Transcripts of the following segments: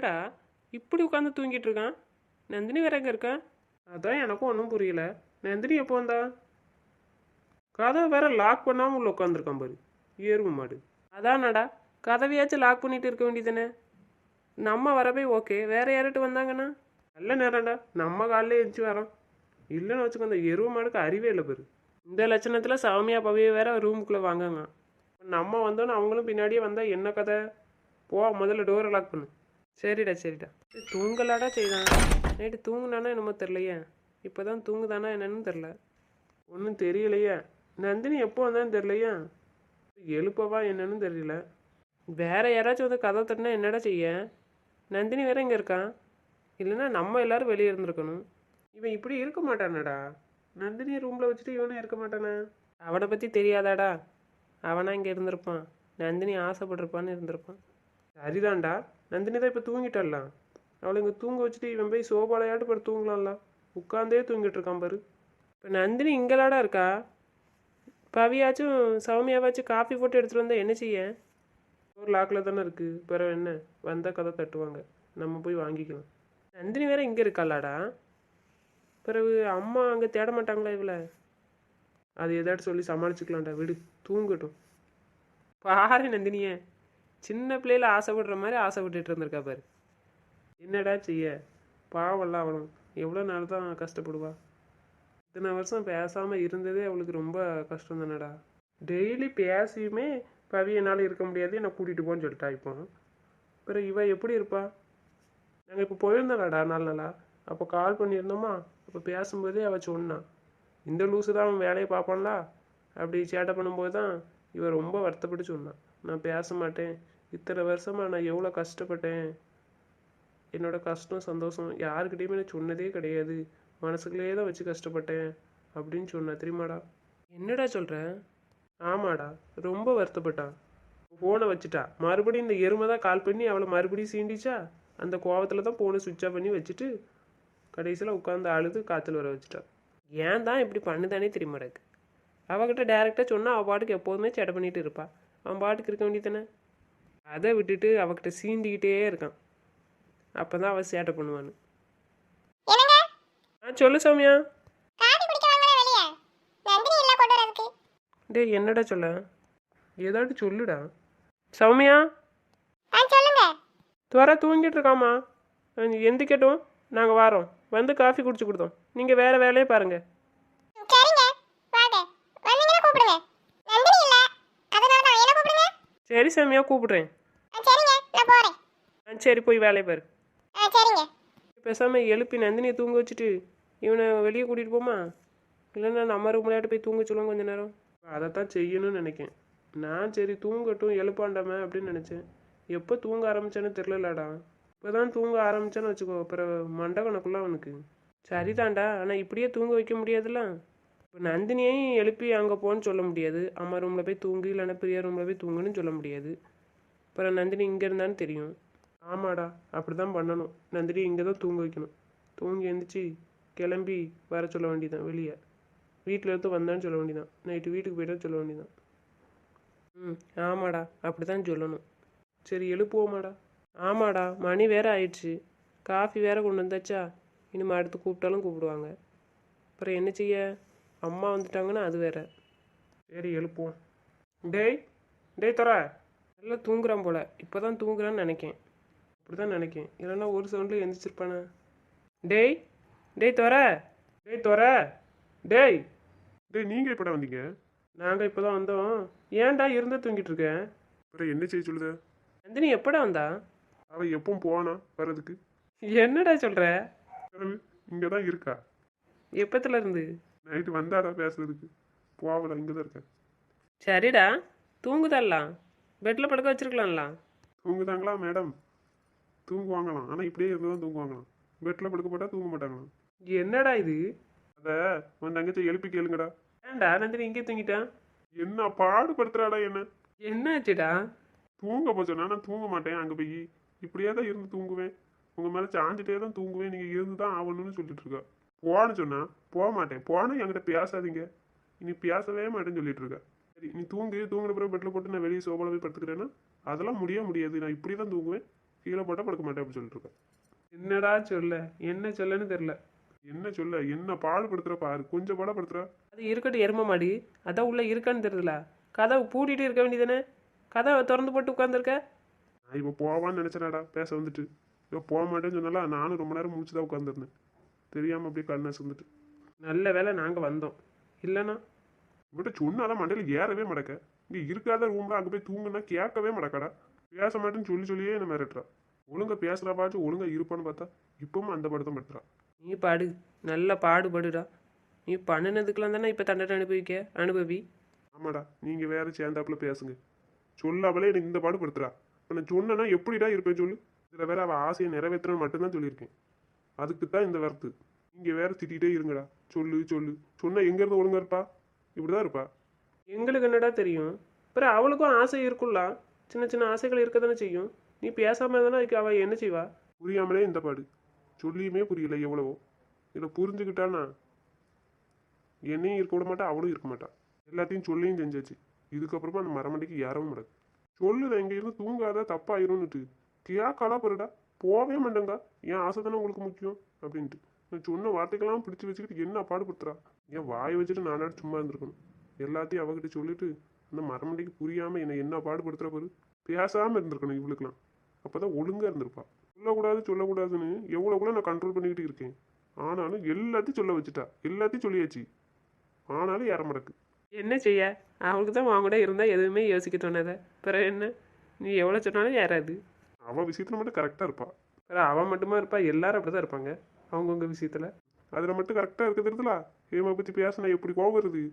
என்னடா? இப்படி உட்காந்து தூங்கிட்டு இருக்கான்? நந்தினி வேற எங்கே இருக்கா? அதான் எனக்கும் ஒன்றும் புரியல. நந்தினி எப்போ வந்தா? கதவை வேற லாக் பண்ணாமல் உள்ள உட்காந்துருக்கான் பாரு. எருமை மாடு. அதானடா. கதவையாச்சும் லாக் பண்ணிட்டு இருக்க வேண்டியதானே நம்ம வரவே ஓகே வேற யார்கிட்ட வந்தாங்கண்ணா நல்ல நேரம்டா. நம்ம காலையில எழுந்துச்சு வரோம். இல்லைன்னு வச்சுக்கோ அந்த எருவு மாடுக்கு அறிவே இல்லை பாரு. இந்த லட்சணத்தில் சாமியா பவியை வேற ரூமுக்குள்ளே வாங்குங்க நம்ம வந்தோன்னு அவங்களும் பின்னாடியே வந்தால் என்ன கதை? போ முதல்ல டோரை லாக் பண்ணு. சரிடா சரிடா. தூங்கலாடா செய்தான். நைட்டு தூங்குனானா என்னமோ தெரிலையே இப்போ தான் தூங்குதானா என்னன்னு தெரில ஒன்றும் தெரியலையே. நந்தினி எப்போ வந்தான்னு தெரிலையா எழுப்பவா என்னன்னு தெரியல. வேற யாராச்சும் வந்து கதை தட்டினா என்னடா செய்ய? நந்தினி வேற இங்கே இருக்கான் இல்லைன்னா நம்ம எல்லாரும் வெளியே இருந்திருக்கணும். இவன் இப்படி இருக்க மாட்டானடா. நந்தினி ரூமில் வச்சுட்டு இவனும் இருக்க மாட்டானே? அவனை பற்றி தெரியாதாடா. அவனா இங்கே இருந்திருப்பான். நந்தினி ஆசைப்பட்டிருப்பான்னு இருந்திருப்பான். சரிதான்டா. நந்தினி தான் இப்போ தூங்கிட்டாலாம் அவளை இங்கே தூங்க வச்சுட்டு இவன் போய் சோபாலையாட்டு பாரு தூங்கலாம்ல. உட்காந்தே தூங்கிட்டு இருக்கான் பாரு. இப்போ நந்தினி இங்கலாடா இருக்கா? பவியாச்சும் சௌமியாவாச்சும் காஃபி போட்டு எடுத்துகிட்டு வந்தால் என்ன செய்ய? ஒரு லாக்கில் தானே இருக்குது பிறகு என்ன? வந்தால் கதை தட்டுவாங்க. நம்ம போய் வாங்கிக்கலாம். நந்தினி வேற இங்கே இருக்காளாடா? பிறகு அம்மா அங்கே தேட மாட்டாங்களா இவளை? அது எதாட்டு சொல்லி சமாளிச்சுக்கலாம்டா. விடு தூங்கட்டும். பாரு நந்தினியே. சின்ன பிள்ளையில ஆசைப்படுற மாதிரி ஆசைப்பட்டுட்டு இருந்திருக்கா பாரு. என்னடா செய்ய? பாவம்ல அவளும். எவ்வளோ நாள் தான் கஷ்டப்படுவா. இத்தனை வருஷம் பேசாமல் இருந்ததே அவளுக்கு ரொம்ப கஷ்டம் தானடா. டெய்லி பேசியுமே பவி என்னால் இருக்க முடியாது என்னை கூட்டிகிட்டு போன்னு சொல்லிட்டா இப்போ. பிறகு இவ எப்படி இருப்பா? நாங்கள் இப்போ போயிருந்தோம்லடா நாலு நாளா. அப்போ கால் பண்ணியிருந்தோமா? அப்போ பேசும்போதே அவள் சொன்னான் இந்த லூசு தான் அவன் வேலையை பார்ப்பான்ல? அப்படி சேட்டை பண்ணும்போது தான் இவன் ரொம்ப வருத்தப்பட்டு சொன்னான் நான் பேச மாட்டேன். இத்தனை வருஷமாக நான் எவ்வளோ கஷ்டப்பட்டேன்? என்னோட கஷ்டம் சந்தோஷம் யாருக்கிட்டையுமே நான் சொன்னதே கிடையாது. மனசுக்குள்ளேயே தான் வச்சு கஷ்டப்பட்டேன் அப்படின்னு சொன்னா. தெரியுமாடா? என்னடா சொல்கிற ஆமாடா ரொம்ப வருத்தப்பட்டான் ஃபோனை வச்சுட்டா. மறுபடியும் இந்த எருமை தான் கால் பண்ணி அவளை மறுபடியும் சீண்டிச்சா? அந்த கோவத்தில் தான் ஃபோனை சுவிட்ச் ஆஃப் பண்ணி வச்சுட்டு கடைசியில் உட்காந்து அழுது காய்ச்சல் வர வச்சுட்டா. ஏன் தான் இப்படி பண்ணுதானே தெரிய மாட்டேக்கு அவகிட்ட டேரெக்டாக சொன்னால் அவள் பாட்டுக்கு எப்போதுமே செட பண்ணிட்டு இருப்பாள் அவன் பாட்டுக்கு இருக்க வேண்டியதானே அதை விட்டுட்டு அவகிட்ட சீண்டிக்கிட்டே இருக்கான். அப்போ தான் அவள் சேட்டை பண்ணுவான்னு. ஆ சொல்லு சௌமியா. டேய் என்னடா சொல்ல? ஏதாட்டு சொல்லுடா. சௌமியா. துவர தூங்கிட்டு இருக்காமா எந்திக்கட்டும் நாங்கள் வாரோம். வந்து காஃபி குடிச்சு கொடுத்தோம். நீங்கள் வேறு வேலையே பாருங்கள் சரி சௌமியா கூப்பிடுறேன். நான் போறேன். ஆ சரி போய் வேலையை பாரு. ஆ சரிங்க. பேசாமல் எழுப்பி நந்தினியை தூங்க வச்சுட்டு இவனை வெளியே கூட்டிகிட்டு போமா? இல்லைன்னா நம்ம ரூம் விளையாட்டு போய் தூங்க சொல்லுவோம் கொஞ்ச நேரம். அதைத்தான் செய்யணும்னு நினைக்கேன். நான் சரி தூங்கட்டும் எழுப்பாண்டாம அப்படின்னு நினச்சேன். எப்போ தூங்க ஆரம்பிச்சேன்னு தெரிலலடா இப்போ தான் தூங்க ஆரம்பிச்சேன்னு வச்சுக்கோ அப்புறம் மண்டகணக்குள்ள அவனுக்கு. சரிதான்டா ஆனால் இப்படியே தூங்க வைக்க முடியாதுல்ல? இப்போ நந்தினியையும் எழுப்பி அங்கே போன்னு சொல்ல முடியாது. அம்மா ரூமில் போய் தூங்கு இல்லைன்னா பிரியா ரூமில் போய் தூங்குன்னு சொல்ல முடியாது. அப்புறம் நந்தினி இங்கே இருந்தான்னு தெரியும். ஆமாடா அப்படி தான் பண்ணணும். நந்தினி இங்கே தான் தூங்க வைக்கணும். தூங்கி எழுந்திரிச்சு கிளம்பி வர சொல்ல வேண்டியதான் வெளியே. வீட்டில் இருந்து வந்தான்னு சொல்ல வேண்டியதான் நைட்டு வீட்டுக்கு போய்ட்டா சொல்ல வேண்டியதான் ம் ஆமாடா அப்படி தான் சொல்லணும். சரி எழுப்புவோமாடா. ஆமாடா மணி வேற ஆயிடுச்சு. காஃபி வேற கொண்டு வந்தாச்சா? இனிமே அடுத்து கூப்பிட்டாலும் கூப்பிடுவாங்க. அப்புறம் என்ன செய்ய? அம்மா வந்துட்டாங்கன்னா அது வேற. சரி எழுப்புவோம். டேய் டேய் தர. நல்லா தூங்குறான் போல. இப்போ தான் தூங்குறான்னு நினைக்கேன். அப்படி தான் நினைக்கேன். இல்லைன்னா ஒரு சவுண்டில் எந்திரிச்சிருப்பானே? டேய் டேய் தொர டேய் தொர டேய். டேய் நீங்கள் எப்படா வந்தீங்க? நாங்கள் இப்போ தான் வந்தோம். ஏன்டா இருந்து தூங்கிட்டு இருக்கேன் அப்புறம் என்ன செய்ய சொல்லுத? நந்தினி எப்படா வந்தா? அவள் எப்பவும் போனா வர்றதுக்கு? என்னடா சொல்கிற இங்கே தான் இருக்கா? எப்பத்துல இருந்து? நைட்டு வந்தாடா பேசுறதுக்கு. போவல இங்கே தான் இருக்கேன் சரிடா. தூங்குதல்லாம் பெட்டில் படுக்க வச்சிருக்கலாம்ல? தூங்குதாங்களா மேடம் தூங்குவாங்களாம். ஆனால் இப்படியே இருந்து தான் தூங்குவாங்களாம் பெட்டில் படுக்க போட்டா தூங்க மாட்டாங்களாம். என்னடா இது? அதை உன் தங்கச்சி எழுப்பி கேளுங்கடா. ஏன்டா நந்தினி இங்கே தூங்கிட்டான் என்ன பாடுபடுத்துறாடா என்ன? என்னாச்சுடா? தூங்க போச்சோன்னா நான் தூங்க மாட்டேன் அங்கே போய். இப்படியே தான் இருந்து தூங்குவேன். உங்கள் மேலே சாஞ்சிட்டே தான் தூங்குவேன். நீங்கள் இருந்து தான் ஆகணும்னு சொல்லிட்டு இருக்கா. போன்னு சொன்னா போக மாட்டேன் போனா என்கிட்ட பேசாதீங்க. இனி பேசவே மாட்டேன்னு சொல்லிட்டு இருக்கா. சரி நீ தூங்கு தூங்குற பிறகு பெட்டில் போட்டு நான் வெளியே சோபால போய் படுத்துக்கிறேன்னா அதெல்லாம் முடிய முடியாது. நான் இப்படி தான் தூங்குவேன். கீழே போட்டால் படுக்க மாட்டேன் அப்படின்னு சொல்லிட்டு இருக்கா என்னடா சொல்ல? என்ன சொல்லன்னு தெரில என்ன சொல்ல? என்ன பாடுபடுத்துற பாரு. கொஞ்சம் பாடப்படுத்துற அது இருக்கட்டும் எரும மாடு. அதான் உள்ள இருக்கான்னு தெரியல கதவை பூட்டிட்டு இருக்க வேண்டியதானே கதவை திறந்து போட்டு உட்காந்துருக்க நான் இப்போ போவான்னு நினச்சேனாடா. பேச வந்துட்டு. இப்போ போக மாட்டேன்னு சொன்னால நானும் ரொம்ப நேரம் முடிச்சு தான் உட்காந்துருந்தேன் தெரியாமல் அப்படியே கண்ணை வந்துட்டு நல்ல வேளை நாங்கள் வந்தோம். இல்லைன்னா இவட்ட சொன்னாதான் மண்டையில் ஏறவே மடக்க இங்கே இருக்காத ரூம்ல அங்கே போய் தூங்குனா கேட்கவே மடக்கடா பேச மாட்டேன்னு சொல்லி சொல்லியே என்ன மிரட்டுறா. ஒழுங்கா பேசுறா பாச்சு ஒழுங்கா இருப்பான்னு பார்த்தா இப்பவும் அந்த படத்தை படுத்துறா நீ பாடு நல்லா பாடுபடுடா. நீ பண்ணினதுக்கெல்லாம் தானே இப்போ தண்டனை அனுபவிக்க அனுபவி? ஆமாடா நீங்க வேற சேர்ந்தாப்புல பேசுங்க. சொல்லாமலே எனக்கு இந்த பாடு படுத்துறா நான் சொன்னேன்னா எப்படிடா இருப்பேன் சொல்லு. இதில் வேற அவள் ஆசையை நிறைவேற்றணும்னு மட்டும்தான் சொல்லியிருக்கேன். அதுக்கு தான் இந்த வரத்து நீங்க வேற திட்டிகிட்டே இருங்கடா. சொல்லு சொல்லு. சொன்னா எங்க இருந்து ஒழுங்கா இருப்பா? இப்படிதான் இருப்பா. எங்களுக்கு என்னடா தெரியும்? அப்புறம் அவளுக்கும் ஆசை இருக்கும்ல சின்ன சின்ன ஆசைகள் இருக்க தானே செய்யும். நீ பேசாமல் இருந்தானே அதுக்கு அவள் என்ன செய்வா? புரியாமலே இந்த பாடு. சொல்லியுமே புரியல எவ்வளவோ. இதை புரிஞ்சுக்கிட்டானா என்னையும் இருக்க விட மாட்டா அவளும் இருக்க மாட்டா. எல்லாத்தையும் சொல்லியும் செஞ்சாச்சு. இதுக்கப்புறமா அந்த மரமண்டிக்கு ஏறவும் மாட்டாது சொல்லுத இங்க இருந்து தூங்காத தப்பாயிரும்னுட்டு கேட்காலா பாருடா போவே மாட்டேங்க. என் ஆசை தானே உங்களுக்கு முக்கியம்? அப்படின்ட்டு. நான் சொன்ன வார்த்தைக்கெல்லாம் பிடிச்சி வச்சுக்கிட்டு என்ன பாடுபடுத்துறா? என் வாயை வச்சுட்டு நானாடு சும்மா இருந்திருக்கணும். எல்லாத்தையும் அவகிட்ட சொல்லிட்டு அந்த மரமண்டிக்கு புரியாம என்னை என்ன பாடுபடுத்துற பாரு. பேசாம இருந்திருக்கணும் இவளுக்கெல்லாம். அப்பதான் ஒழுங்கா இருந்திருப்பா. சொல்லக்கூடாது சொல்லக்கூடாதுன்னு எவ்வளோ கூட நான் கண்ட்ரோல் பண்ணிக்கிட்டு இருக்கேன். ஆனாலும் எல்லாத்தையும் சொல்ல வச்சுட்டா. எல்லாத்தையும் சொல்லியாச்சு. ஆனாலும் ஏற மடக்கு. என்ன செய்ய? அவளுக்கு தான் வாங்க கூட இருந்தால் எதுவுமே யோசிக்க தோணாத. பிறகு என்ன? நீ எவ்வளோ சொன்னாலும் ஏறாது. அவ விஷயத்துல மட்டும் கரெக்டாக இருப்பா. பிறகு அவன் மட்டுமா இருப்பா? எல்லாரும் அப்படி தான் இருப்பாங்க. அவங்கவுங்க விஷயத்தில். அதில் மட்டும் கரெக்டாக இருக்கிறதுல ஹேமா பற்றி பேசினா எப்படி கோவம் வருது?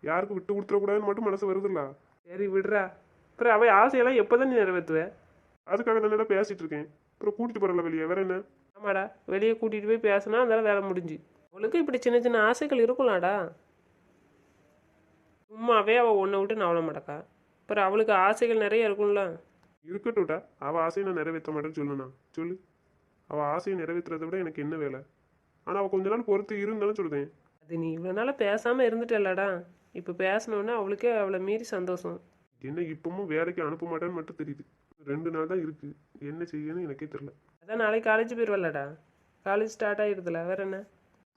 யாருக்கும் விட்டு கொடுத்துடக்கூடாதுன்னு மட்டும் மனசு வருதுல்ல சரி விடுறா. அப்புறம் அவள் ஆசையெல்லாம் எப்போ தான் நீ நிறைவேற்றுவ அதுக்காக தானே பேசிட்டு இருக்கேன். அப்புறம் கூட்டிட்டு போறல வெளியே வேற என்ன? ஆமாடா வெளியே கூட்டிகிட்டு போய் பேசினா அதெல்லாம் வேலை முடிஞ்சு. அவளுக்கு இப்படி சின்ன சின்ன ஆசைகள் இருக்கும்லாடா. சும்மாவே அவள் ஒன்றை விட்டு நவள மாட்டக்கா. அப்புறம் அவளுக்கு ஆசைகள் நிறைய இருக்கும்ல. இருக்கட்டும்டா. அவ ஆசையை நான் நிறைவேற்ற மாட்டேன்னு சொல்லுண்ணா. சொல்லு. அவ ஆசையை நிறைவேற்றுறதை விட எனக்கு என்ன வேலை? ஆனால் அவள் கொஞ்ச நாள் பொறுத்து இருந்தாலும் சொல்லுதேன் அது நீ இவ்வளோ நாளாக பேசாமல் இருந்துட்டல்லடா. இப்போ பேசினோன்னா அவளுக்கே அவளை மீறி சந்தோஷம். என்ன இப்பவும் வேலைக்கு அனுப்ப மாட்டேன்னு மட்டும் தெரியுது. ரெண்டு நாள் தான் இருக்கு. என்ன செய்யணும்னு எனக்கே தெரியல. அதான் நாளைக்கு காலேஜ் போயிடுவல்லடா காலேஜ் ஸ்டார்ட் ஆகிடுதுல வேற என்ன?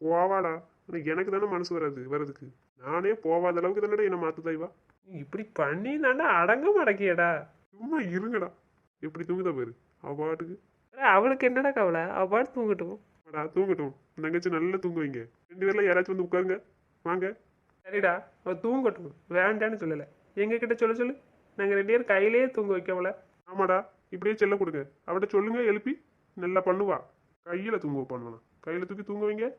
போவாடா. ஆனா எனக்கு தானே மனசு வராது வரதுக்கு நானே போவாத அளவுக்கு தானே என்னை மாத்துதாய்வா நீ இப்படி பண்ணி தாண்டா அடங்க மாட்டக்கியடா சும்மா இருங்கடா. எப்படி தூங்குதா பாரு. அவ பாட்டுக்கு அவளுக்கு என்னடா கவலை? அவள் தூங்கட்டும்? அடா தூங்கட்டும். தங்கச்சி நல்லா தூங்க வைங்க ரெண்டு பேர்ல யாராச்சும் வந்து உட்காருங்க. வாங்க. சரிடா அவள் தூங்கட்டும். வேண்டான்னு சொல்லலை. எங்ககிட்ட சொல்ல சொல்லு. நாங்கள் ரெண்டு பேரும் கையிலேயே தூங்க வைக்கவல ஆமாடா இப்படியே செல்ல கொடுங்க. அவட்ட சொல்லுங்க எழுப்பி. நல்லா பண்ணுவா. கையில தூங்க வைப்பானுவா கையில தூக்கி தூங்க வைங்க.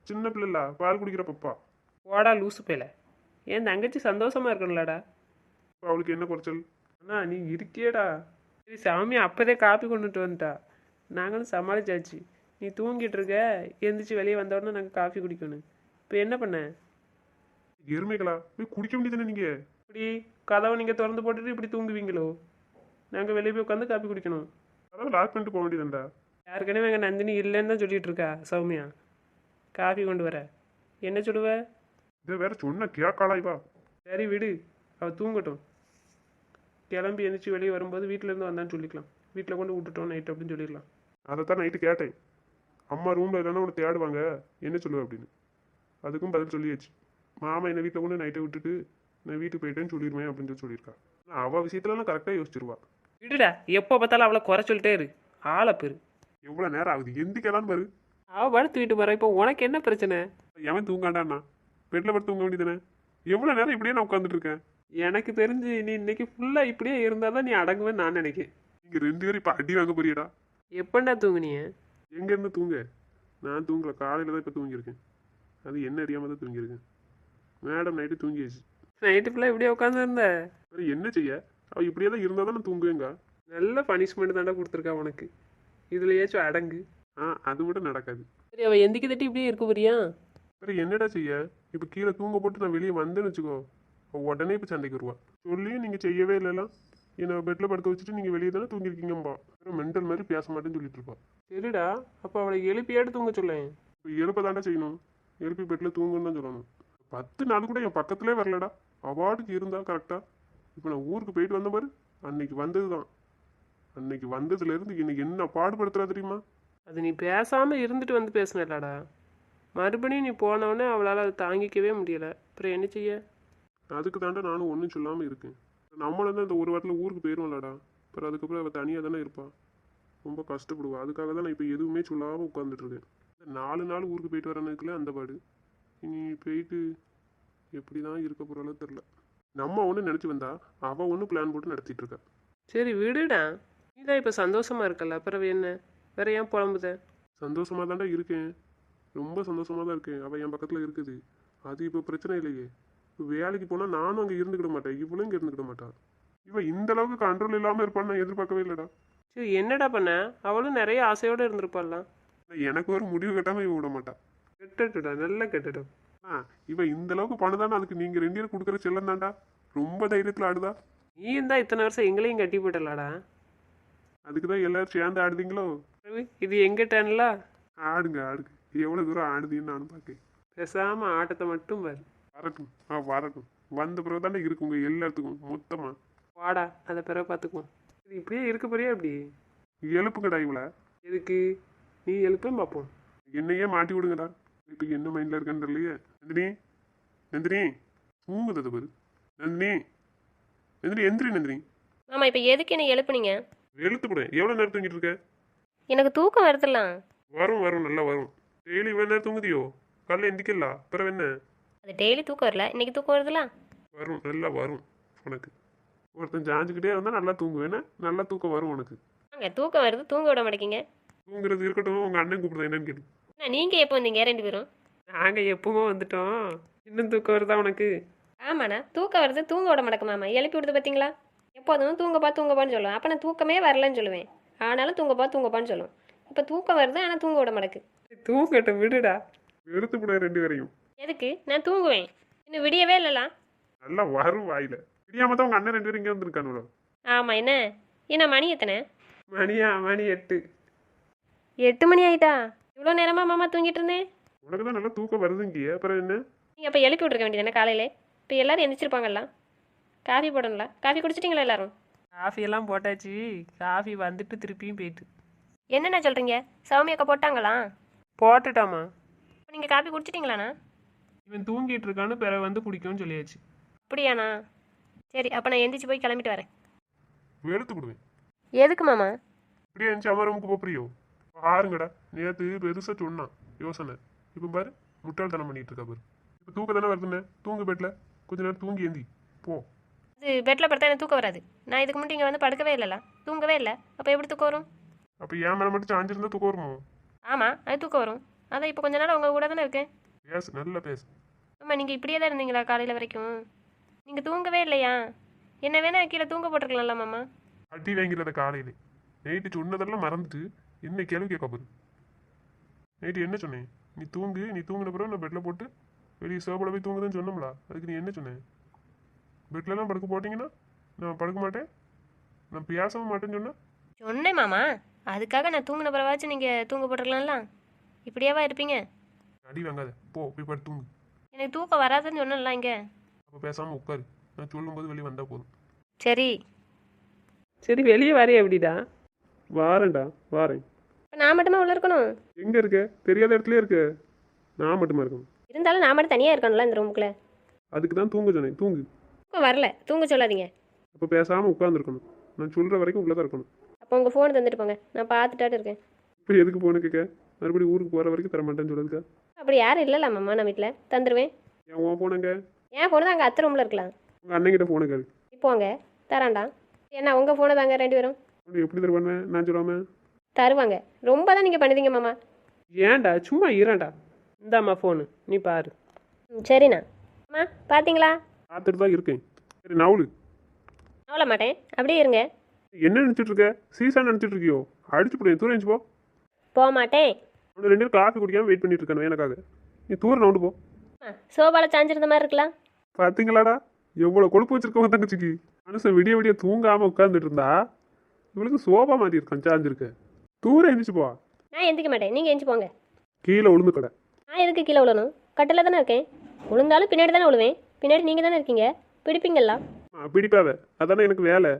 சின்ன பிள்ளைல பால் குடிக்கிற பப்பா. போடா லூசு பேல என் தங்கச்சி சந்தோஷமா இருக்கணும்லடா? அவளுக்கு என்ன குறைச்சல்? அண்ணா நீ இருக்கியேடா. சரி சாமி அப்போதே காப்பி கொண்டுட்டு வந்துட்டா. நாங்களும் சமாளிச்சாச்சு. நீ தூங்கிட்டு இருக்க எந்திரிச்சு வெளியே வந்த உடனே நாங்கள் காஃபி குடிக்கணும். இப்போ என்ன பண்ண? எருமைகளா? போய் குடிக்க வேண்டியதானே நீங்க? இப்படி கதவை நீங்கள் திறந்து போட்டுட்டு இப்படி தூங்குவீங்களோ? நாங்கள் வெளியே போய் உட்காந்து காப்பி குடிக்கணும். அதாவது லாக் பண்ணிட்டு போக வேண்டியதாண்டா யாருக்கனவே எங்கள் நந்தினி இல்லைன்னு தான் சொல்லிட்டு இருக்கா சௌமியா? காஃபி கொண்டு வர. என்ன சொல்லுவ? இதை வேற சொன்ன கேட்காளா இவா? சரி விடு அவள் தூங்கட்டும். கிளம்பி எந்திரிச்சு வெளியே வரும்போது வீட்டில் இருந்து வந்தான்னு சொல்லிக்கலாம். வீட்டில் கொண்டு விட்டுட்டோம் நைட் அப்படின்னு சொல்லிடலாம். அதைத்தான் நைட்டு கேட்டேன். அம்மா ரூமில் இல்லைன்னா உன்னை தேடுவாங்க. என்ன சொல்லுவ அப்படின்னு. அதுக்கும் பதில் சொல்லியாச்சு. மாமா என்னை வீட்டில் கொண்டு நைட்டை விட்டுட்டு நான் வீட்டுக்கு போயிட்டேன்னு சொல்லிடுவேன் அப்படின்னு சொல்லி சொல்லியிருக்கா. ஆனா, அவ விஷயத்துலலாம் கரெக்டாக யோசிச்சிருவா. விடுடா எப்போ பார்த்தாலும் அவளை குறை சொல்லிட்டே இரு. ஆளை பெரு எவ்வளோ நேரம் ஆகுது? எந்திக்கலான்னு பாரு. அவள் படுத்து தூக்கிட்டு போகிறா இப்போ உனக்கு என்ன பிரச்சனை? எவன் தூங்காண்டாண்ணா பெட்டில் படுத்து தூங்க வேண்டியதானே எவ்வளோ நேரம் இப்படியே நான் உட்காந்துட்டு இருக்கேன்? எனக்கு தெரிஞ்சு நீ இன்னைக்கு ஃபுல்லாக இப்படியே இருந்தால் தான் நீ அடங்குவேன்னு நான் நினைக்கிறேன். நீங்கள் ரெண்டு பேரும் இப்போ அடி வாங்க போறியடா. எப்பண்டா தூங்குனிய எங்கேருந்து தூங்க? நான் தூங்கல. காலையில் தான் இப்போ தூங்கியிருக்கேன். அது என்ன அறியாமல் தான் தூங்கியிருக்கேன். மேடம் நைட்டு தூங்கியாச்சு. நைட்டு ஃபுல்லாக இப்படியே உட்காந்துருந்த? வேறு என்ன செய்ய? அவள் இப்படியே தான் இருந்தால் தான் நான் தூங்குவேங்க. நல்ல பனிஷ்மெண்ட் தாண்டா கொடுத்துருக்கா உனக்கு. இதுலையாச்சும் அடங்கு. ஆ அது மட்டும் நடக்காது. சரி அவள் எந்திக்க தட்டி இப்படியே இருக்க போறியா? வேறு என்னடா செய்ய? இப்போ கீழே தூங்க போட்டு நான் வெளியே வந்தேன்னு வச்சுக்கோ. உடனே இப்போ சண்டைக்கு வருவா. சொல்லியும் நீங்கள் செய்யவே இல்லைலாம். என்னை பெட்டில் படுக்க வச்சுட்டு நீங்கள் வெளியே தானே தூங்கியிருக்கீங்கம்பா. வெறும் மென்டல் மாதிரி பேச மாட்டேன்னு சொல்லிட்டு இருப்பா சரிடா அப்போ அவளை எழுப்பியாட்டு தூங்க சொல்லேன். இப்போ எழுப்ப தாண்டா செய்யணும். எழுப்பி பெட்டில் தூங்குன்னு தான் சொல்லணும். பத்து நாள் கூட என் பக்கத்துலேயே வரலடா. அவார்டுக்கு இருந்தா கரெக்டாக இப்போ நான் ஊருக்கு போயிட்டு வந்த பாரு. அன்னைக்கு வந்தது தான் அன்னைக்கு வந்ததுல இருந்து இன்னைக்கு என்ன பாடுபடுத்துறா தெரியுமா? அது நீ பேசாமல் இருந்துட்டு வந்து பேசினலடா மறுபடியும் நீ போனவொடனே அவளால் அதை தாங்கிக்கவே முடியலை. அப்புறம் என்ன செய்ய? அதுக்கு தாண்டா நானும் ஒன்றும் சொல்லாமல் இருக்கேன். நம்மளும் தான் இந்த ஒரு வாரத்தில் ஊருக்கு போயிடுவோம்லடா அப்புறம் அதுக்கப்புறம் அவள் தனியாக தானே இருப்பாள் ரொம்ப கஷ்டப்படுவா. அதுக்காக தான் நான் இப்போ எதுவுமே சொல்லாமல் இந்த நாலு நாள் ஊருக்கு போயிட்டு வரணுக்குள்ள அந்த பாடு. இனி போயிட்டு எப்படி தான் இருக்க போகிறாலோ தெரில நம்ம ஒன்று நினச்சி வந்தா அவள் ஒன்று பிளான் போட்டு நடத்திட்டு இருக்கா. சரி விடுடா. நீ தான் இப்போ சந்தோஷமா இருக்கல அப்புறம் என்ன? வேற ஏன் புலம்புத? சந்தோஷமாக தாண்டா இருக்கேன். ரொம்ப சந்தோஷமாக தான் இருக்கேன். அவள் என் பக்கத்தில் இருக்குது. அது இப்போ பிரச்சனை இல்லையே. வேலைக்கு போனால் நானும் அங்கே இருந்துக்கிட மாட்டேன். இவளும் இங்கே இருந்துக்கிட மாட்டான் இவன் இந்த அளவுக்கு கண்ட்ரோல் இல்லாமல் இருப்பான்னு நான் எதிர்பார்க்கவே இல்லைடா. சரி என்னடா பண்ண? அவளும் நிறைய ஆசையோடு இருந்திருப்பாள்லாம் எனக்கு ஒரு முடிவு கட்டாமல் இவன் விட மாட்டான் கெட்டுடா நல்லா கெட்டுடா ஆ இவன் இந்த அளவுக்கு பண்ணுதானே அதுக்கு நீங்கள் ரெண்டு பேரும் கொடுக்குற செல்லம் தாண்டா ரொம்ப தைரியத்தில் ஆடுதா. நீ இருந்தா இத்தனை வருஷம் எங்களையும் கட்டி போட்டலாடா. அதுக்கு தான் எல்லாரும் சேர்ந்து ஆடுதீங்களோ? இது எங்க டேன்ல ஆடுங்க ஆடுங்க. எவ்வளோ தூரம் ஆடுதீன்னு நானும் பார்க்கேன். பேசாம ஆட்டத்தை மட்டும் பாரு. வரட்டும். ஆ வரட்டும். வந்த பிறகு தானே இருக்குங்க எல்லாத்துக்கும் மொத்தமாக வாடா அதை பிறகு பார்த்துக்குவோம். இது இப்படியே இருக்க போறியா அப்படி எழுப்புங்கடா இவளை. எதுக்கு? நீ எழுப்பேன் பார்ப்போம். என்னையே மாட்டி விடுங்கடா. இப்போ என்ன மைண்டில் இருக்கேன்னு தெரியலையே. நந்தினி நந்தினி தூங்குதது பாரு. நந்தினி நந்தினி எந்திரி நந்தினி. மாமா இப்போ எதுக்கு என்னை எழுப்புனீங்க? வெளுத்து கூட எவ்வளோ நேரம் தூங்கிட்டு இருக்க? எனக்கு தூக்கம் வருதுலாம் வரும் வரும் நல்லா வரும். டெய்லி இவ்வளோ நேரம் தூங்குதியோ? காலைல எந்திக்கல அப்புறம் என்ன? அது டெய்லி தூக்கம் வரல? இன்னைக்கு தூக்கம் வருதுலாம் வரும். நல்லா வரும் உனக்கு. ஒருத்தன் ஜாஞ்சுக்கிட்டே இருந்தால் நல்லா தூங்குவேன்னா நல்லா தூக்கம் வரும் உனக்கு. அங்கே தூக்கம் வருது. தூங்க விட மாட்டேங்கிங்க. தூங்குறது இருக்கட்டும். உங்கள் அண்ணன் கூப்பிடுறது என்னன்னு கேட்டு அண்ணா நீங்கள் எப்போ வந்தீங்க? ரெண்டு பேரும். நாங்க எப்பவுமே வந்துட்டோம். இன்னும் தூக்கம் வருதா உனக்கு? ஆமாண்ணா. தூக்கம் வருது. தூங்க விட மாட்டேங்க மாமா. எழுப்பி விடுது பார்த்தீங்களா எப்போதும் தூங்கப்பா தூங்கப்பான்னு சொல்லுவேன். அப்போ நான் தூக்கமே வரலன்னு சொல்லுவேன். ஆனாலும் தூங்கப்பா தூங்கப்பான்னு சொல்லுவேன். இப்போ தூக்கம் வருது ஆனால் தூங்க விட மாட்டேக்கு தூங்கட்டும் விடுடா. கூட ரெண்டு பேரையும். எதுக்கு? நான் தூங்குவேன். இன்னும் விடியவே இல்லைலாம் நல்லா வரும் வாயில. தெரியாம தான் உங்கள் அண்ணன் ரெண்டு பேரும் இங்கே வந்திருக்கானுங்களோ ஆமாம் என்ன? என்ன மணி எத்தனை? மணியா மணி எட்டு. எட்டு மணி ஆயிட்டா? இவ்வளோ நேரமா மாமா தூங்கிட்டு இருந்தேன் உனக்கு தான் நல்லா தூக்கம் வருதுங்கிய அப்புறம் என்ன? நீங்கள் அப்போ எழுப்பி விட்ருக்க வேண்டியதானே காலையிலே? இப்போ எல்லாரும் எந்திரிச்சிருப்பாங்கல்ல? காஃபி போடணும்ல? காஃபி குடிச்சிட்டிங்களா எல்லாரும்? காஃபி எல்லாம் போட்டாச்சு. காஃபி வந்துட்டு திருப்பியும் போயிட்டு. என்னென்ன சொல்கிறீங்க சௌமி அக்கா போட்டாங்களா? போட்டுட்டாமா இப்போ நீங்கள் காஃபி குடிச்சிட்டிங்களாண்ணா? இவன் தூங்கிட்டு இருக்கான்னு பிறகு வந்து குடிக்கும்னு சொல்லியாச்சு. அப்படியாண்ணா? சரி அப்போ நான் எந்திரிச்சு போய் கிளம்பிட்டு வரேன். வெளுத்து விடுவேன் எதுக்கு மாமா? இப்படியே இருந்துச்சு அம்மா ரூமுக்கு போறியோ பாருங்கடா நேற்று பெருசாக சொன்னான் யோசனை. இப்போ பாரு முட்டாள்தனம் பண்ணிட்டு இருக்கா பாரு. இப்போ தூக்க தானே வருதுண்ணே தூங்கு பெட்டில் கொஞ்ச நேரம் தூங்கி ஏந்தி போ. அது பெட்டில் படுத்தா எனக்கு தூக்கம் வராது. நான் இதுக்கு முன்னாடி இங்கே வந்து படுக்கவே இல்லைல்ல தூங்கவே இல்லை. அப்போ எப்படி தூக்கம் வரும்? அப்போ என் மேலே மட்டும் சாஞ்சிருந்தா தூக்கம் வருமோ? ஆமாம் அது தூக்கம் வரும். அதான் இப்போ கொஞ்ச நாள் உங்கள் கூட தானே இருக்கேன். பேசு நல்லா பேசு. ஆமாம் நீங்கள் இப்படியே தான் இருந்தீங்களா காலையில் வரைக்கும்? நீங்கள் தூங்கவே இல்லையா? என்ன வேணா கீழே தூங்க போட்டிருக்கலாம்ல மாமா. அடி வாங்கிறத காலையில. நைட்டு சொன்னதெல்லாம் மறந்துட்டு என்ன கேள்வி கேட்க பாரு நைட்டு என்ன சொன்னேன்? நீ தூங்கு நீ தூங்கின பிறகு நான் பெட்டில் போட்டு வெளியே சோப்பில் போய் தூங்குதுன்னு சொன்னோம்ல அதுக்கு நீ என்ன சொன்னேன் பெட்லலாம் படுக்க போட்டிங்கன்னா நான் படுக்க மாட்டேன்? நான் பேசவும் மாட்டேன்னு சொன்னேன் சொன்னேன் மாமா. அதுக்காக நான் தூங்கின பிறவாச்சும் நீங்கள் தூங்க போட்டிருக்கலாம்ல. இப்படியாவா இருப்பீங்க? அடி வாங்காத. போ போய் படுத்து தூங்கு. எனக்கு தூக்கம் வராதுன்னு சொன்னேன்ல இங்கே. அப்போ பேசாமல் உட்காரு. நான் சொல்லும்போது வெளியே வந்தால் போதும். சரி. சரி வெளியே வரைய எப்படிடா? வாரேன்டா வாரேன். இப்போ நான் மட்டுமா உள்ள இருக்கணும்? எங்கே இருக்க? தெரியாத இடத்துலயே இருக்க. நான் மட்டுமா இருக்கணும்? இருந்தாலும் நான் மட்டும் தனியாக இருக்கணும்ல இந்த ரூமுக்குள்ள அதுக்கு தான் தூங்க சொன்னேன். தூங்கு. தூக்கம் வரல. தூங்க சொல்லாதீங்க. அப்போ பேசாமல் உட்காந்துருக்கணும் நான் சொல்கிற வரைக்கும் உள்ளே தான் இருக்கணும். அப்போ உங்கள் ஃபோன் தந்துட்டு போங்க. நான் பார்த்துட்டாட்டு இருக்கேன். இப்போ எதுக்கு போன கேட்க மறுபடியும் ஊருக்கு போகிற வரைக்கும் தர மாட்டேன்னு சொல்லுதுக்கா அப்படி யாரும் இல்லைல்ல மாமா நான் வீட்டில் தந்துடுவேன் ஏன் உன் போனங்க என் ஃபோனு தான் அங்கே அத்தை ரூமில் இருக்கலாம். உங்கள் அண்ணங்கிட்ட போன கேளு இப்போங்க தரான்டா. என்ன உங்கள் ஃபோனை தாங்க ரெண்டு பேரும். உனக்கு எப்படி தர பண்ணுவேன் நான் சொல்லாமல் தருவாங்க. ரொம்ப தான் நீங்கள் பண்ணுதீங்க மாமா. ஏன்டா சும்மா இரண்டா இந்தாம்மா ஃபோனு நீ பாரு. ம் சரிண்ணா. அம்மா பார்த்தீங்களா பார்த்துட்டு தான் இருக்கேன். சரி நவுலு அவ்வளோ மாட்டேன். அப்படியே இருங்க. என்ன நினச்சிட்டு இருக்க? சீசா நினச்சிட்டு இருக்கியோ? அடிச்சு போடு தூரம் எழுந்து போ. போக மாட்டேன் அவனு ரெண்டு பேரும் காஃபி குடிக்காம வெயிட் பண்ணிட்டு இருக்கானு எனக்காக. நீ தூரம் நவுண்டு போ. சோபாவில் சாஞ்சிருந்த மாதிரி இருக்கலாம். பார்த்தீங்களாடா எவ்வளோ கொழுப்பு வச்சிருக்கவங்க தங்கச்சிக்கு. மனுஷன் விடிய விடிய தூங்காமல் உட்காந்துட்டு இருந்தா இவளுக்கு சோபா மாட்டி இருக்கான் சாஞ்சிருக்க. தூரம் எழுந்திரிச்சு போ. நான் எந்திக்க மாட்டேன். நீங்கள் எந்திச்சு போங்க. கீழே உளுந்து கடை. நான் எதுக்கு கீழே விழணும் கட்டில் தானே இருக்கேன். விழுந்தாலும் பின்னாடி தானே விழுவேன் பின்னாடி நீங்கள் தானே இருக்கீங்க. பிடிப்பீங்களா பிடிப்பாவ. அதானே எனக்கு வேலை.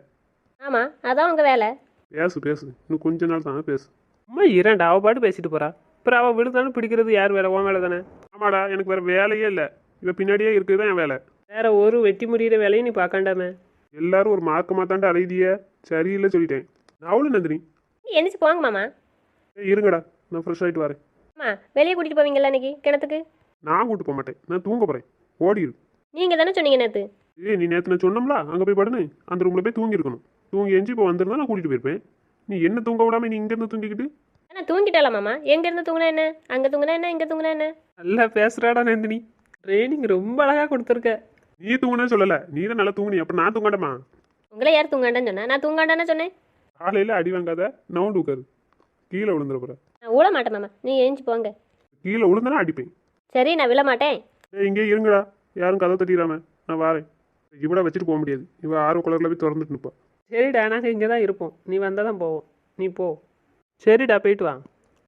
ஆமாம் அதான் உங்கள் வேலை. பேசு பேசு. இன்னும் கொஞ்ச நாள் தான் பேசு. அம்மா இரண்டா அவள் பாட்டு பேசிட்டு போறா. அப்புறம் அவள் விழுந்தாலும் பிடிக்கிறது யார் வேலை உன் வேலை தானே ஆமாடா எனக்கு வேற வேலையே இல்லை. இவ பின்னாடியே இருக்குது தான் என் வேலை. வேற ஒரு வெட்டி முறியிற வேலையும் நீ பார்க்காண்டாமே. எல்லாரும் ஒரு மார்க்கமாக தாண்டா அலைதிய சரியில்லை சொல்லிட்டேன். நான் அவ்வளோ நந்தினி? எந்திரிச்சு போங்க மாமா. ஏய், இருங்கடா. நான் ஃப்ரெஷ் ஆகிட்டு வரேன். அம்மா வெளியே கூட்டிகிட்டு போவீங்களா இன்னைக்கு கிணத்துக்கு? நான் கூட்டு போக மாட்டேன். நான் தூங்க போகிறேன் ஓடிடு நீங்கள் தானே சொன்னீங்க நேற்று ஏய் நீ நேற்று நான் சொன்னோம்ல அங்கே போய் படுனு அந்த ரூமில் போய் தூங்கி இருக்கணும் தூங்கி எஞ்சி இப்போ வந்திருந்தா நான் கூட்டிகிட்டு போயிருப்பேன். நீ என்ன தூங்க விடாம நீ இங்கேருந்து தூங்கிக்கிட்டு? ஆனால் தூங்கிட்டாளா மாமா. எங்கேருந்து தூங்கினா என்ன? அங்கே தூங்கினா என்ன? இங்கே தூங்கினா என்ன? நல்லா பேசுறாடா நந்தினி. ட்ரைனிங் ரொம்ப அழகா கொடுத்துருக்க. நீ தூங்குனே சொல்லலை. நீ தான் நல்லா தூங்குனி அப்புறம் நான் தூங்காட்டமா? உங்களை யார் தூங்காண்டான்னு சொன்னா? நான் தூங்காண்டான்னு சொன்னேன். காலையில் அடி வாங்காத நவுண்டு உட்காரு கீழே விழுந்துட போகிற நான் விட மாட்டேன் மாமா. நீ எழுந்துச்சு போங்க. கீழே விழுந்தனா அடிப்பேன். சரி நான் விழ மாட்டேன். ஏய் இங்கே இருங்கடா. யாரும் கதை தட்டிடாம. நான் வாரேன். இவட வச்சுட்டு போக முடியாது. இவ ஆர்வ கலரில் போய் திறந்துட்டு நிற்பா சரிடா நாங்கள் இங்கே தான் இருப்போம். நீ வந்தால் தான் போவோம். நீ போ. சரிடா போயிட்டு வா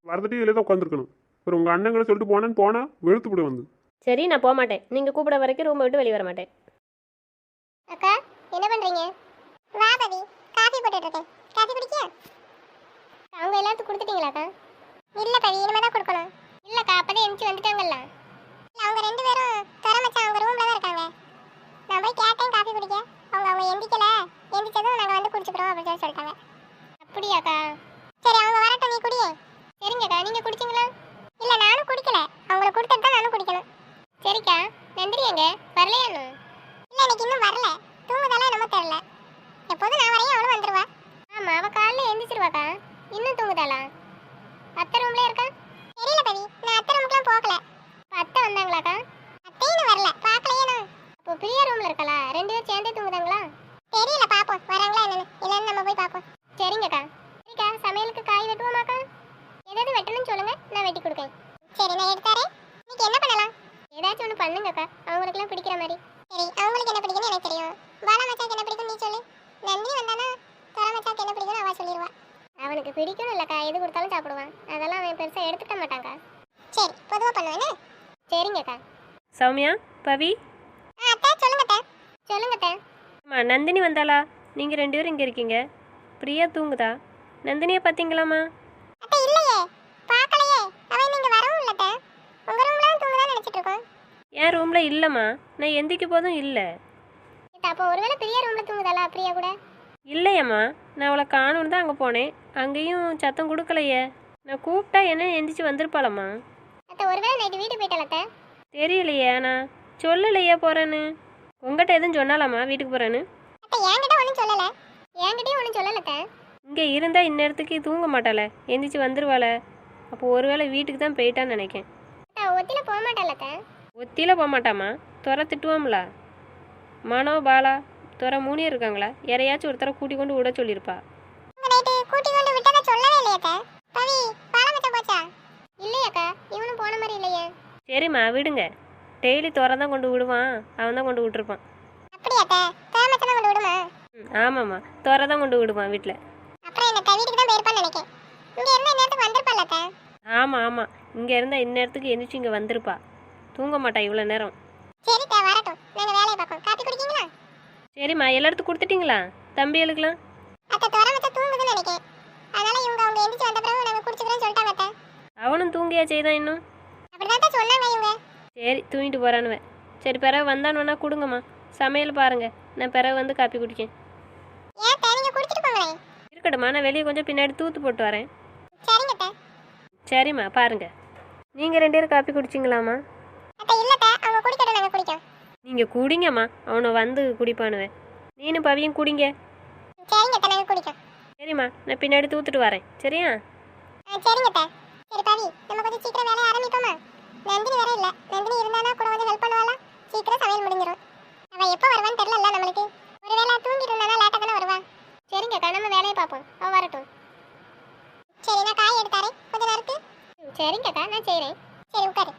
வரதுட்டு இதில் தான் உட்காந்துருக்கணும் அப்புறம் உங்கள் அண்ணங்களை சொல்லிட்டு போனேன்னு போனால் வெளுத்து விட வந்து. சரி நான் போக மாட்டேன். நீங்கள் கூப்பிட வரைக்கும் ரூமை விட்டு வெளியே வர மாட்டேன். அக்கா என்ன பண்றீங்க? வா பவி. காஃபி போட்டுட்டு இருக்கேன். காஃபி குடிக்கியா? அவங்க எல்லாத்துக்கும் கொடுத்துட்டீங்களாக்கா இல்ல பவி. இனிமே தான் கொடுக்கணும். இல்லக்கா அப்பதான் எந்திச்சு வந்துட்டாங்கல்ல. இல்ல, அவங்க ரெண்டு பேரும் துறை மச்சான் அவங்க ரூம்ல தான் இருக்காங்க. நான் போய் கேட்டேன் காஃபி குடிக்க. அவங்க அவங்க எந்திக்கல. எந்திச்சதும் நாங்க வந்து குடிச்சுக்கிறோம் அப்படின்னு சொல்லி சொல்லிட்டாங்க. அப்படியாக்கா? சரி அவங்க சரிங்கக்கா நீங்கள் குடிச்சிங்களா? இல்லை நானும் குடிக்கல. அவங்களுக்கு கொடுத்துட்டு தான் நானும் குடிக்கணும். சரிக்கா நன்றி எங்க? வரலையானு இல்லை எனக்கு இன்னும் வரல. தூங்குதால என்னமோ தெரியல. எப்போதும் நான் வரையும் அவளும் வந்துடுவா ஆமாம் அவள் காலைல எழுந்திரிச்சிருவாக்கா இன்னும் தூங்குதாளா? அத்தை ரூம்ல இருக்கா? தெரியல பவி நான் அத்தை ரூமுக்குலாம் போகல. அத்தை வந்தாங்களாக்கா? அத்தையும் வரல. பார்க்கலையே நான் அப்போ பிரியா ரூம்ல இருக்கலா ரெண்டு பேரும் சேர்ந்தே தூங்குதாங்களா? தெரியல பார்ப்போம் வராங்களா என்னன்னு? இல்லைன்னு நம்ம போய் பார்ப்போம் சரிங்கக்கா. சரிக்கா சமையலுக்கு காய் வெட்டுவோமாக்கா? ஏதாவது வெட்டணும்னு சொல்லுங்க நான் வெட்டி கொடுக்கேன் சரி நான் எடுத்தாரேன் இன்னைக்கு என்ன பண்ணலாம்? ஏதாச்சும் ஒன்று பண்ணுங்கக்கா. அவங்களுக்குலாம் பிடிக்கிற மாதிரி. சரி அவங்களுக்கு என்ன பிடிக்கும்னு எனக்கு தெரியும். பாலா மச்சாக்கு என்ன பிடிக்கும் நீ சொல்லு. நந்தினி வந்தானா தர மச்சாக்கு என்ன பிடிக்கும்னு அவ சொல்லிடுவா. அவனுக்கு பிடிக்கும் இல்லக்கா. எது கொடுத்தாலும் சாப்பிடுவான். அதெல்லாம் அவன் பெருசாக எடுத்துக்க மாட்டாங்க சரி பொதுவாக பண்ணுவேன்னு சரிங்கக்கா. சௌமியா பவி. ஆ அத்தை சொல்லுங்க அத்தை. சொல்லுங்க அத்தை. அம்மா நந்தினி வந்தாளா? நீங்கள் ரெண்டு பேரும் இங்கே இருக்கீங்க. பிரியா தூங்குதா? நந்தினியை பார்த்தீங்களாம்மா அத்தை இல்லையே பார்க்கலையே அவன் நீங்க வரவும் இல்ல அத்தை உங்க ரூம்ல தான் தூங்குதான்னு நினைச்சிட்டு இருக்கோம் என் ரூமில் இல்லைம்மா. நான் எந்திக்க போதும் இல்லை. அப்போ ஒருவேளை பெரிய ரூம்ல தூங்குதாளா பிரியா கூட? இல்லையம்மா. நான் அவளை காணும்னு தான் அங்கே போனேன். அங்கேயும் சத்தம் கொடுக்கலையே. நான் கூப்பிட்டா என்ன எந்திரிச்சு வந்திருப்பாளம்மா. அத்தை ஒருவேளை நைட்டு வீட்டுக்கு போயிட்டால அத்தை? தெரியலையே நான் சொல்லலையே போகிறேன்னு உங்கள்கிட்ட எதுவும் சொன்னாலாம்மா வீட்டுக்கு போகிறேன்னு அத்தை என்கிட்ட ஒன்றும் சொல்லல. என்கிட்டயும் ஒன்றும் சொல்லல அத்தை. இங்கே இருந்தால் இந்நேரத்துக்கு தூங்க மாட்டாளே. எந்திரிச்சு வந்துருவாளே. அப்போ ஒருவேளை வீட்டுக்கு தான் போயிட்டான்னு நினைக்கேன். ஒத்தில போக மாட்டால அத்தை? ஒத்தியில் போக மாட்டாம்மா. துறை திட்டுவோம்ல. மனோ பாலா துறை மூணே இருக்காங்களா? யாரையாச்சும் ஒருத்தரை கூட்டி கொண்டு விட சொல்லியிருப்பா. சரிம்மா விடுங்க. டெய்லி துறை தான் கொண்டு விடுவான். அவன் தான் கொண்டு விட்டுருப்பான். ஆமாம்மா. துறை தான் கொண்டு விடுவான் வீட்டில் ஆமாம் ஆமாம் இங்கே இருந்தால் இந்நேரத்துக்கு எந்திரிச்சு இங்கே வந்திருப்பா. தூங்க மாட்டா இவ்வளோ நேரம். சரி அத்தை வரட்டும். நாங்க வேலையை பார்ப்போம். காப்பி குடிக்கீங்களா சரிம்மா எல்லாத்துக்கும் கொடுத்துட்டீங்களா? தம்பிகளுக்கெல்லாம் அத்தை துறை மச்சா தூங்குதுன்னு நினைக்கேன் அதனால இவங்க அவங்க எந்திரிச்சு வந்த பிறகு நாங்க குடிச்சுக்கிறோம்னு சொல்லிட்டாங்க அத்தை. அவனும் தூங்கியா செய்தான் இன்னும்? அப்படிதான் அத்தை சொன்னாங்க இவங்க. சரி தூங்கிட்டு போகிறானுவன் சரி பிறகு வந்தானுன்னா கொடுங்கம்மா. சமையல் பாருங்க. நான் பிறகு வந்து காப்பி குடிக்கேன். ஏன் அத்தை நீங்க குடிச்சிட்டு போங்களேன். இருக்கட்டும்மா நான் வெளியே கொஞ்சம் பின்னாடி தூத்து போட்டு வரேன். சரிங்க அத்தை. சரிம்மா பாருங்க. நீங்கள் ரெண்டு பேரும் காப்பி குடிச்சிங்களாம்மா? நீங்க குடிங்கம்மா அவனை வந்து குடிப்பானுவேன் நீனும் பவியும் குடிங்க. சரிம்மா நான் பின்னாடி தூத்துட்டு வரேன். சரியா? சரிங்க சரி பவி நம்ம கொஞ்சம் சீக்கிரம் வேலையை ஆரம்பிப்போமா? நந்தினி வேற இல்ல. நந்தினி இருந்தானா கூட வந்து ஹெல்ப் பண்ணுவாளா? சீக்கிரம் சமையல் முடிஞ்சிடும் அவ எப்போ வருவான்னு தெரியல நம்மளுக்கு. ஒருவேளை தூங்கிட்டு இருந்தானா லேட்டாக தானே வருவா? சரிங்க நம்ம வேலையை பார்ப்போம். அவ வரட்டும். சரி நான் காய் எடுத்தாரேன் கொஞ்சம் நேரத்துக்கு. சரிங்கக்கா நான் செய்கிறேன் சரி உட்காரு.